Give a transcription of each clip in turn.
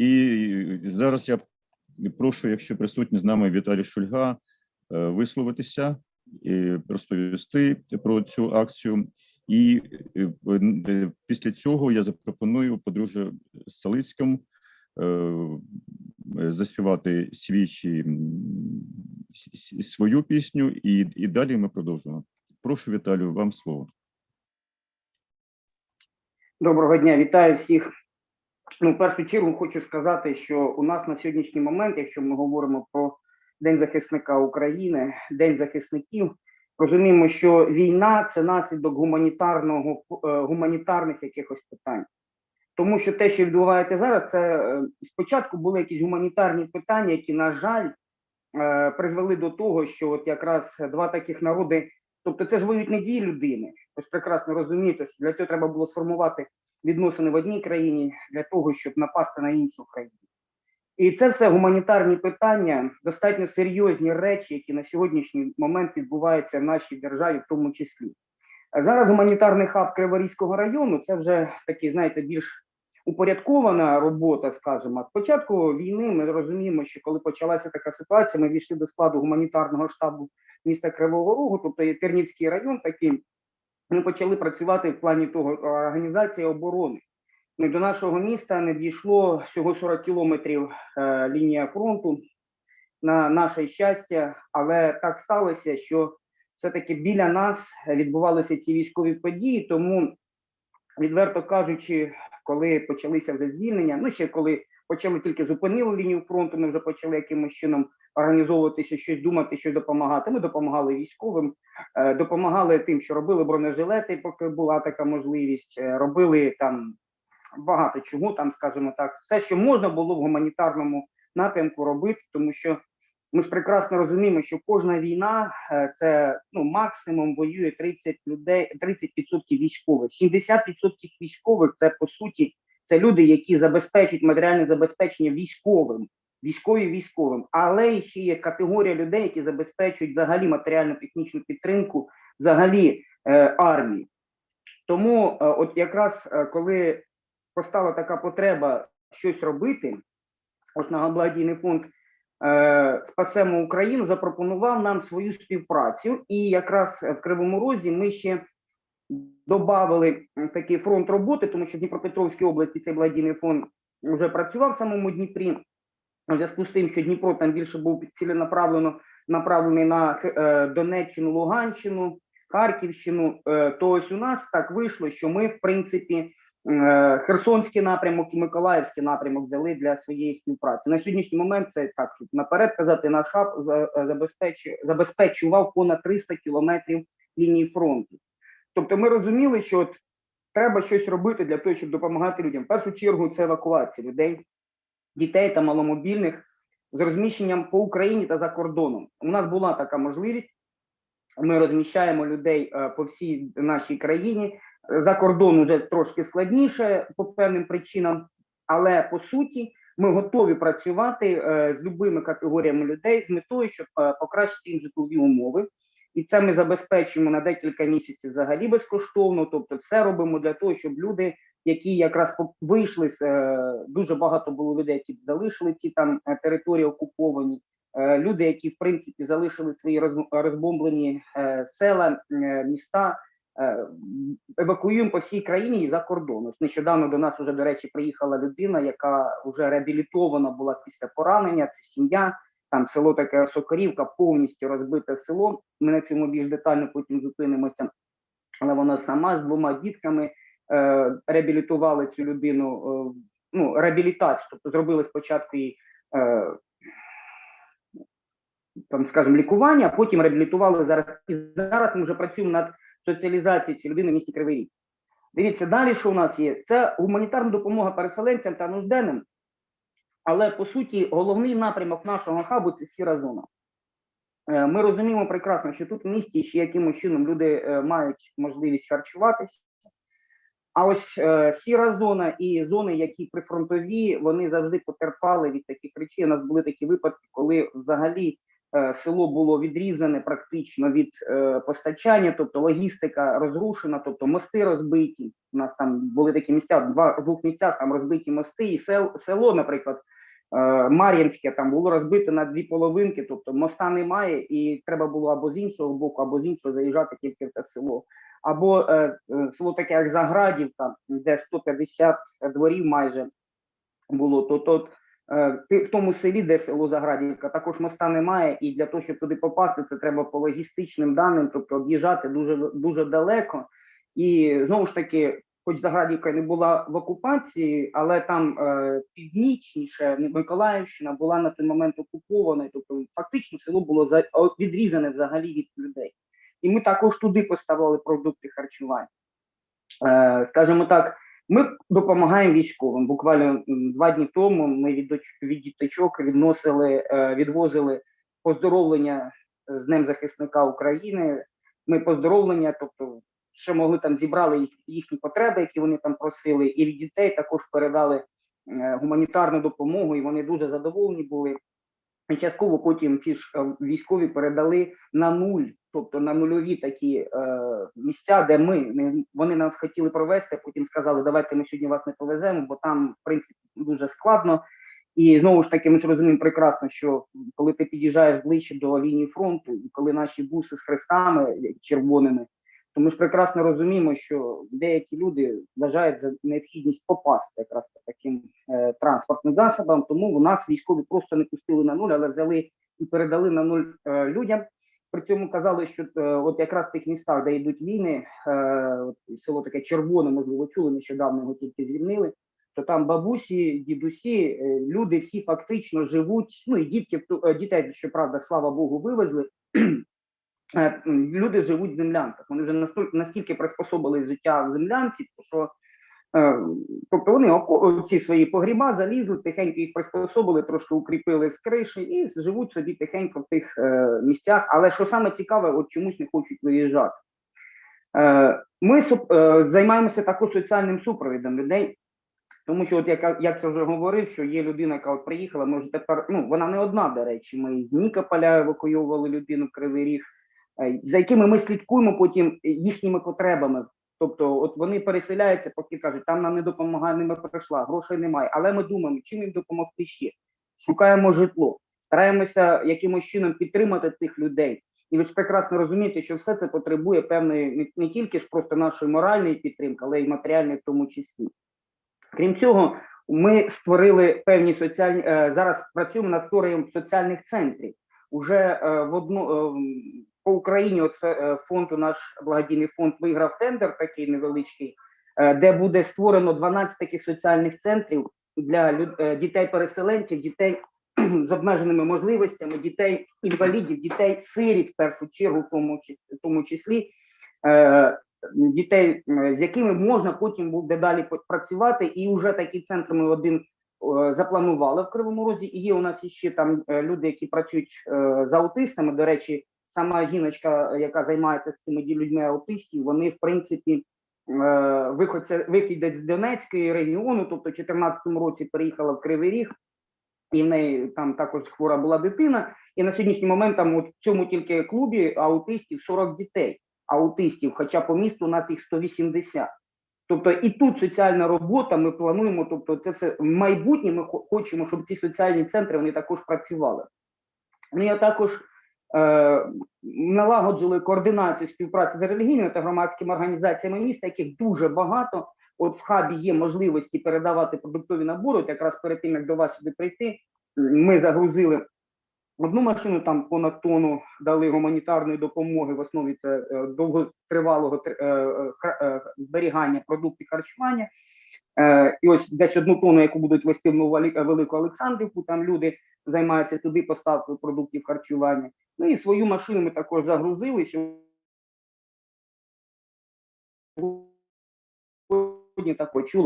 І зараз я прошу, якщо присутній з нами Віталій Шульга, е, висловитися і розповісти про цю акцію. І е, е, після цього я запропоную подружжя Салицькому е, е, заспівати свічі свою пісню, і, і далі ми продовжимо. Прошу, Віталію, вам слово. Доброго дня, вітаю всіх. Ну, в першу чергу хочу сказати, що у нас на сьогоднішній момент, якщо ми говоримо про День захисника України, День захисників, розуміємо, що війна це наслідок гуманітарного е, гуманітарних якихось питань. Тому що те, що відбувається зараз, це е, спочатку були якісь гуманітарні питання, які, на жаль, е, призвели до того, що от якраз два таких народи, тобто це ж воюють не дії людини. Ви ж прекрасно розумієте, що для цього треба було сформувати відносини в одній країні для того, щоб напасти на іншу країну. І це все гуманітарні питання, достатньо серйозні речі, які на сьогоднішній момент відбуваються в нашій державі, в тому числі. Зараз гуманітарний хаб Криворізького району це вже такий, знаєте, більш упорядкована робота, скажімо. Спочатку війни ми розуміємо, що коли почалася така ситуація, ми війшли до складу гуманітарного штабу міста Кривого Рогу, тобто є Тернівський район такий. Ми почали працювати в плані того організації оборони. Ну, до нашого міста не дійшло всього 40 кілометрів е, лінія фронту на наше щастя, але так сталося, що все-таки біля нас відбувалися ці військові події. Тому, відверто кажучи, коли почалися вже звільнення, ну ще коли почали тільки зупинили лінію фронту, ми вже почали якимось чином організовуватися, щось думати, щось допомагати. Ми допомагали військовим, е, допомагали тим, що робили бронежилети, поки була така можливість, е, робили там багато чого, там, скажімо так, все, що можна було в гуманітарному напрямку робити, тому що ми ж прекрасно розуміємо, що кожна війна е, це ну максимум воює 30 людей, 30% військових. 70% військових це по суті це люди, які забезпечують матеріальне забезпечення військовим, військові військовим, але ще є категорія людей, які забезпечують взагалі матеріально-технічну підтримку, взагалі е, армії. Тому, е, от якраз е, коли постала така потреба щось робити, ось на благодійний фонд е, Спасемо Україну запропонував нам свою співпрацю, і якраз в Кривому Розі ми ще додали такий фронт роботи, тому що в Дніпропетровській області цей благодійний фонд вже працював в самому Дніпрі. У зв'язку з тим, що Дніпро там більше був ціленаправлено направлений на е, Донеччину, Луганщину, Харківщину, е, то ось у нас так вийшло, що ми, в принципі, е, Херсонський напрямок і Миколаївський напрямок взяли для своєї співпраці. На сьогоднішній момент це так, щоб наперед казати, наш хаб забезпечував понад 300 кілометрів лінії фронту. Тобто ми розуміли, що от треба щось робити для того, щоб допомагати людям. В першу чергу це евакуація людей, дітей та маломобільних з розміщенням по Україні та за кордоном. У нас була така можливість. Ми розміщаємо людей е, по всій нашій країні. За кордон вже трошки складніше по певним причинам, але по суті ми готові працювати е, з любими категоріями людей з метою, щоб е, покращити їм житлові умови. І це ми забезпечуємо на декілька місяців взагалі безкоштовно. Тобто, все робимо для того, щоб люди, які якраз вийшли з е, дуже багато було людей, які залишили ці там е, території окуповані. е, Люди, які в принципі залишили свої розбомблені села, міста, евакуюємо по всій країні і за кордон. Ось нещодавно до нас вже, до речі, приїхала людина, яка вже реабілітована була після поранення. Це сім'я, там село таке Сокорівка, повністю розбите село. Ми на цьому більш детально потім зупинимося. Але вона сама з двома дітками е, реабілітували цю людину. Е, ну, реабілітацію, тобто зробили спочатку їй е, там, скажімо, лікування, а потім реабілітували зараз. І зараз ми вже працюємо над соціалізацією цієї людини в місті Кривий Ріг. Дивіться, далі, що у нас є? Це гуманітарна допомога переселенцям та нужденним. Але по суті, головний напрямок нашого хабу це сіра зона. Е, Ми розуміємо прекрасно, що тут в місті ще якимось чином люди е, мають можливість харчуватися. А ось е, сіра зона і зони, які прифронтові, вони завжди потерпали від таких речей. У нас були такі випадки, коли взагалі село було відрізане практично від е, постачання, тобто логістика розрушена, тобто мости розбиті. У нас там були такі місця, два двох місцях там розбиті мости, і сел, село, наприклад, е, Мар'їнське там було розбите на дві половинки, тобто моста немає, і треба було або з іншого боку, або з іншого заїжджати тільки в те село. Або е, е, село таке, як Заградівка, де 150 дворів майже було, то е, ти- в тому селі, де село Заградівка, також моста немає, і для того, щоб туди попасти, це треба по логістичним даним, тобто об'їжджати дуже дуже далеко. І знову ж таки, хоч Заградівка не була в окупації, але там е, північніше Миколаївщина була на той момент окупованою, тобто фактично село було за відрізане взагалі від людей. І ми також туди поставили продукти харчування. Е, скажімо так, ми допомагаємо військовим. Буквально два дні тому ми від, діточок відносили, е, відвозили поздоровлення з Днем захисника України. Ми поздоровлення, тобто ще могли там зібрали їх, їхні потреби, які вони там просили, і від дітей також передали е, гуманітарну допомогу, і вони дуже задоволені були. Частково потім ці ж е, військові передали на нуль, тобто на нульові такі е, місця, де ми не вони нас хотіли провести. Потім сказали, давайте ми сьогодні вас не повеземо, бо там в принципі дуже складно. І знову ж таки, ми ж розуміємо прекрасно, що коли ти під'їжджаєш ближче до лінії фронту, і коли наші буси з хрестами червоними, то ми ж прекрасно розуміємо, що деякі люди вважають за необхідність попасти якраз таким е, транспортним засобам. Тому в нас військові просто не пустили на нуль, але взяли і передали на нуль е, людям. При цьому казали, що е, от якраз в тих містах, де йдуть війни, е, от село таке червоне, можливо, чули, нещодавно його тільки звільнили. То там бабусі, дідусі, е, люди всі фактично живуть. Ну і дітки е, дітей, щоправда, слава Богу, вивезли. Е, Люди живуть в землянках. Вони вже настільки, приспособили життя в землянці, що тобто вони ці свої погріба залізли, тихенько їх приспособили, трошки укріпили з криші і живуть собі тихенько в тих е, місцях. Але що саме цікаве, от чомусь не хочуть виїжджати. Ми займаємося також соціальним супровідом людей. Тому що, от як, як я вже говорив, що є людина, яка от приїхала, може тепер, ну вона не одна, до речі. Ми з Нікополя евакуйовували людину в Кривий Ріг, за якими ми слідкуємо потім їхніми потребами. Тобто, от вони переселяються, поки кажуть, там нам не допомагає, не прийшла, грошей немає. Але ми думаємо, чим їм допомогти ще. Шукаємо житло, стараємося якимось чином підтримати цих людей. І ви ж прекрасно розумієте, що все це потребує певної не, тільки ж просто нашої моральної підтримки, але й матеріальної в тому числі. Крім цього, ми створили певні соціальні е, зараз працюємо над створенням соціальних центрів. Уже е, в одну е, по Україні. От е, фонд наш благодійний фонд виграв тендер, такий невеличкий, е, де буде створено 12 таких соціальних центрів для е, дітей-переселенців, дітей з обмеженими можливостями, дітей інвалідів, дітей сирів в першу чергу, в тому числі, дітей, з якими можна потім буде далі працювати. І вже такі центри ми один запланували в Кривому Розі. І є у нас іще там люди, які працюють з аутистами. До речі, сама жіночка, яка займається з цими людьми аутистів, вони в принципі. е, Виходця з Донецької регіону, тобто в 2014 році переїхала в Кривий Ріг, і в неї там також хвора була дитина. І на сьогоднішній момент там от в цьому тільки клубі аутистів 40 дітей, аутистів, хоча по місту у нас їх 180. Тобто і тут соціальна робота, ми плануємо, тобто це все в майбутнє ми хочемо, щоб ці соціальні центри вони також працювали. Ну, я також е, налагоджили координацію співпраці з релігійними та громадськими організаціями міста, яких дуже багато. От в хабі є можливості передавати продуктові набори. От якраз перед тим як до вас сюди прийти, ми загрузили одну машину, там понад тонну дали гуманітарної допомоги. В основі це е, довготривалого е, зберігання продуктів харчування. Е, і ось десь одну тонну, яку будуть вести в Нову Велику Олександрівку, там люди займаються туди поставкою продуктів харчування. Ну і свою машину ми також загрузили. Сьогодні так ось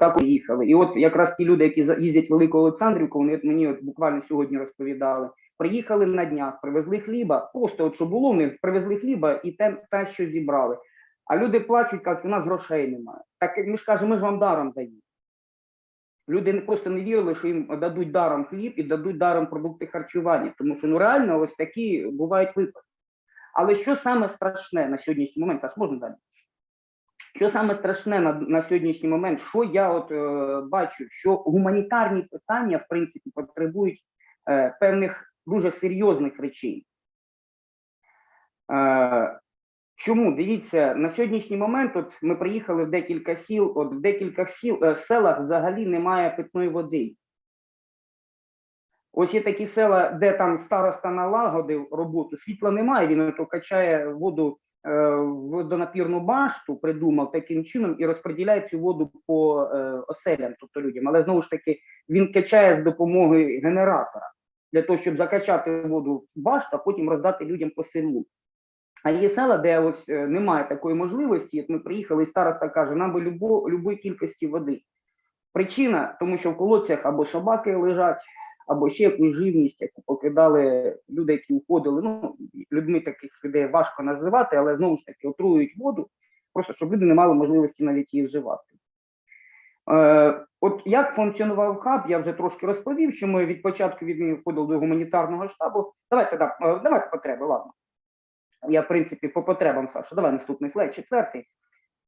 так їхали. І от якраз ті люди, які їздять в Велику Олександрівку, вони мені от буквально сьогодні розповідали. Приїхали на днях, привезли хліба. Просто от що було, в них привезли хліба і те, те, що зібрали. А люди плачуть, кажуть, у нас грошей немає. Так ми ж кажемо, ми ж вам даром даємо. Люди просто не вірили, що їм дадуть даром хліб і дадуть даром продукти харчування, тому що ну реально ось такі бувають випадки. Але що саме страшне на сьогоднішній момент? Саш, можна далі? Що саме страшне на, на сьогоднішній момент? Що я от е, бачу, що гуманітарні питання в принципі потребують е, певних дуже серйозних речей. Е, чому? Дивіться, на сьогоднішній момент от ми приїхали в декілька сіл, от в декілька сіл, е, селах взагалі немає питної води. Ось є такі села, де там староста налагодив роботу, світла немає, він то качає воду е, в водонапірну башту, придумав таким чином і розподіляє цю воду по е, оселям, тобто людям. Але знову ж таки він качає з допомогою генератора для того, щоб закачати воду в башту, а потім роздати людям по селу. А є села, де ось е, немає такої можливості. От ми приїхали, і староста каже, нам би любо, любої кількості води. Причина, тому що в колодцях або собаки лежать, або ще якусь живність, яку покидали люди, які уходили. Ну, людьми таких людей важко називати, але знову ж таки отруюють воду, просто щоб люди не мали можливості навіть її вживати. Е, от як функціонував хаб, я вже трошки розповів, що ми від початку війни входили до гуманітарного штабу. Давайте да, е, давайте потреби, ладно. Я, в принципі, по потребам, Саша, давай наступний слайд, четвертий.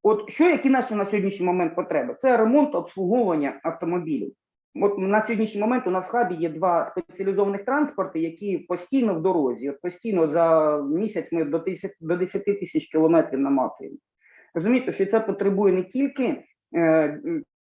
От що які наші на сьогоднішній момент потреби? Це ремонт обслуговування автомобілів. От на сьогоднішній момент у нас в хабі є два спеціалізованих транспорти, які постійно в дорозі. От постійно за місяць ми до 10, до 10 тисяч кілометрів наматуємо. Розумієте, що це потребує не тільки е,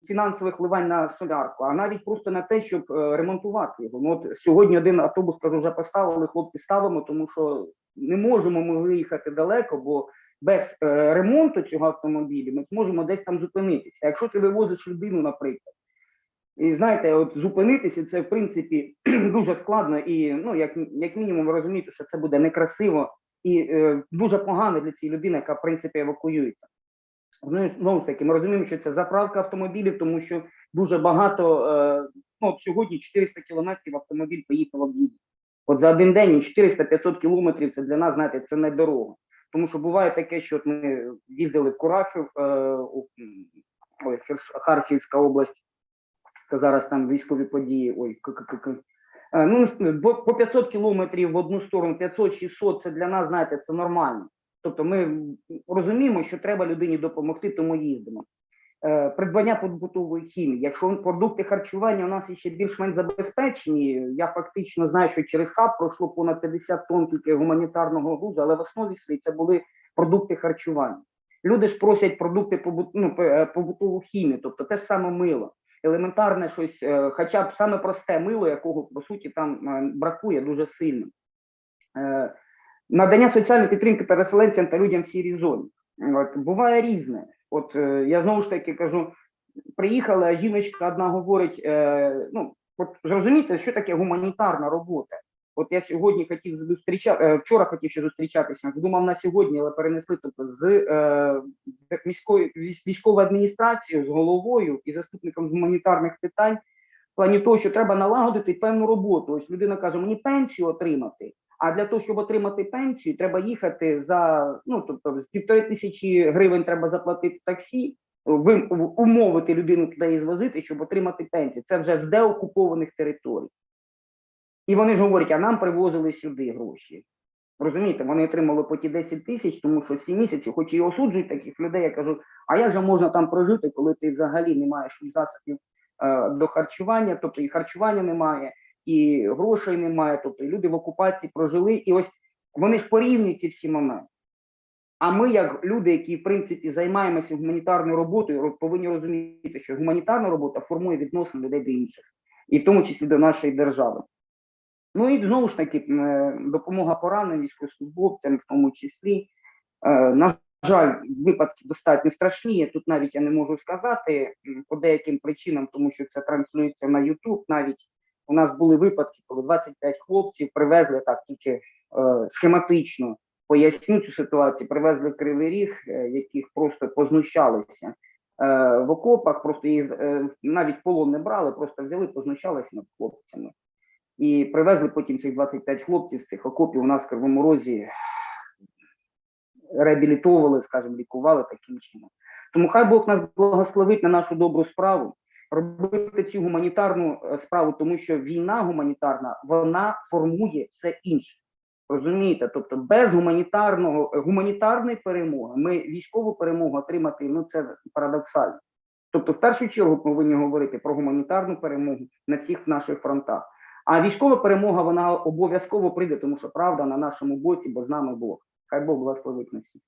фінансових вливань на солярку, а навіть просто на те, щоб е, ремонтувати його. Ну, от сьогодні один автобус кажу, вже поставили, хлопці ставимо, тому що не можемо ми виїхати далеко, бо без е, ремонту цього автомобіля ми зможемо десь там зупинитися. А Якщо ти вивозиш людину, наприклад, і знаєте, от зупинитися це в принципі дуже складно, і ну як, як мінімум розумієте, що це буде некрасиво і е, дуже погано для цієї людини, яка в принципі евакуюється. Ну, знову ж таки, ми розуміємо, що це заправка автомобілів, тому що дуже багато е, ну, сьогодні 400 кілометрів автомобіль поїхав в їде. От за один день 400-500 кілометрів це для нас, знаєте, це не дорога. Тому що буває таке, що от ми їздили в Курахів, е, Харківська область, це зараз там військові події. Ой, к-к-к-к. Е, ну по 500 кілометрів в одну сторону, 500-600 це для нас, знаєте, це нормально. Тобто ми розуміємо, що треба людині допомогти, тому їздимо. Е, Придбання побутової хімії. Якщо продукти харчування у нас ще більш-менш забезпечені, я фактично знаю, що через хаб пройшло понад 50 тонн тільки гуманітарного грузу, але в основі це були продукти харчування. Люди ж просять продукти побут, ну, е, побутову хімію, тобто те ж саме мило, елементарне щось, е, хоча б саме просте мило, якого по суті там бракує дуже сильно. Надання соціальної підтримки переселенцям та людям в сірій зоні. От, буває різне. От е, я знову ж таки кажу: приїхала а жіночка одна говорить: е, ну, от зрозумієте, що таке гуманітарна робота. От я сьогодні хотів зустрічати, е, вчора хотів ще зустрічатися, думав на сьогодні, але перенесли тобто з е, міською військовою адміністрацією, з головою і заступником гуманітарних питань, в плані того, що треба налагодити певну роботу. Ось людина каже, мені пенсію отримати. А для того, щоб отримати пенсію, треба їхати за ну тобто півтори тисячі гривень треба заплатити таксі, ви умовити людину туди її звозити, щоб отримати пенсію. Це вже з деокупованих територій. І вони ж говорять, а нам привозили сюди гроші. Розумієте, вони отримали по ті 10 тисяч, тому що 7 місяців, хоч і осуджують таких людей, я кажу, а як же можна там прожити, коли ти взагалі не маєш засобів е, до харчування, тобто і харчування немає, і грошей немає, тобто люди в окупації прожили, і ось вони ж порівнюють ці всі моменти. А ми, як люди, які в принципі займаємося гуманітарною роботою, повинні розуміти, що гуманітарна робота формує відносини людей до інших, і в тому числі до нашої держави. Ну і знову ж таки, е, допомога пораненим військовослужбовцям, в тому числі. Е, На жаль, випадки достатньо страшні. Тут навіть я не можу сказати по деяким причинам, тому що це транслюється на YouTube. Навіть у нас були випадки, коли 25 хлопців привезли так тільки е, схематично поясню цю ситуацію. Привезли Кривий Ріг, е, яких просто познущалися е, в окопах. Просто їх е, навіть полон не брали, просто взяли, познущалися над хлопцями. І привезли потім цих 25 хлопців з цих окопів у нас в Кривому Розі, реабілітовували, скажімо, лікували таким чином. Тому хай Бог нас благословить на нашу добру справу. Робити цю гуманітарну е, справу, тому що війна гуманітарна вона формує все інше. Розумієте? Тобто без гуманітарного е, гуманітарної перемоги ми військову перемогу отримати ну це парадоксально. Тобто, в першу чергу повинні говорити про гуманітарну перемогу на всіх наших фронтах. А військова перемога вона обов'язково прийде, тому що правда на нашому боці, бо з нами Бог. Хай Бог благословить на всіх.